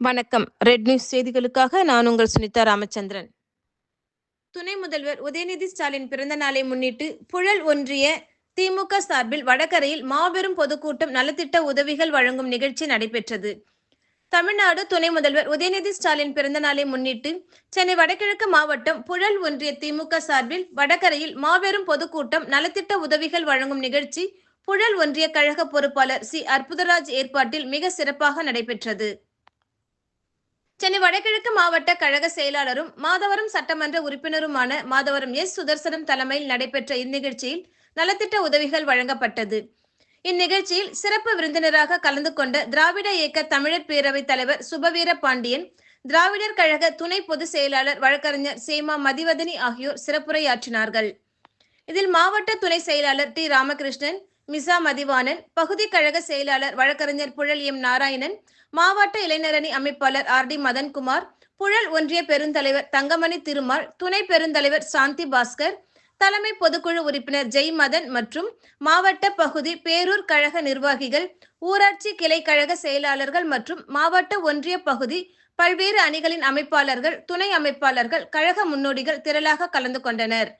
வணக்கம். Red news செய்திகளுக்காக நான் உங்கள் சுனிதா ராமச்சந்திரன். துணை முதல்வர் உதயநிதி ஸ்டாலின் பிறந்த நாளை முன்னிட்டு புழல் ஒன்றிய திமுக சார்பில் வடகரையில் மாபெரும் பொதுக்கூட்டம் நலத்திட்ட உதவிகள் வழங்கும் நிகழ்ச்சி நடைபெற்றது. தமிழ்நாடு துணை முதல்வர் உதயநிதி ஸ்டாலின் பிறந்த நாளை முன்னிட்டு சென்னை வடகிழக்கு மாவட்டம் புழல் ஒன்றிய திமுக சார்பில் வடகரையில் மாபெரும் பொதுக்கூட்டம் நலத்திட்ட உதவிகள் வழங்கும் நிகழ்ச்சி புழல் ஒன்றிய கழக பொறுப்பாளர் சி. அற்புதராஜ் ஏற்பாட்டில் மிக சிறப்பாக நடைபெற்றது. சென்னை வடகிழக்கு மாவட்ட கழக செயலாளரும் மாதவரம் சட்டமன்ற உறுப்பினருமான மாதவரம் எஸ். சுதர்சனம் தலைமையில் நடைபெற்ற இந்நிகழ்ச்சியில் நலத்திட்ட உதவிகள் வழங்கப்பட்டது. இந்நிகழ்ச்சியில் சிறப்பு விருந்தினராக கலந்து கொண்ட திராவிட இயக்க தமிழர் பேரவைத் தலைவர் சுபவீர பாண்டியன் திராவிடர் கழக துணை பொதுச் செயலாளர் வழக்கறிஞர் சேமா மதிவதனி ஆகியோர் சிறப்புரையாற்றினார்கள். இதில் மாவட்ட துணை செயலாளர் டி. ராமகிருஷ்ணன் மிசா மதிவாணன் பகுதி கழக செயலாளர் வழக்கறிஞர் புழல் எம் நாராயணன் மாவட்ட இளைஞரணி அமைப்பாளர் ஆர் டி மதன்குமார் புழல் ஒன்றிய பெருந்தலைவர் தங்கமணி திருமால் துணை பெருந்தலைவர் சாந்தி பாஸ்கர் தலைமை பொதுக்குழு உறுப்பினர் ஜெய் மதன் மற்றும் மாவட்ட பகுதி பேரூர் கழக நிர்வாகிகள் ஊராட்சி கிளை கழக செயலாளர்கள் மற்றும் மாவட்ட ஒன்றிய பகுதி பல்வேறு அணிகளின் அமைப்பாளர்கள் துணை அமைப்பாளர்கள் கழக முன்னோடிகள் திரளாக கலந்து கொண்டனர்.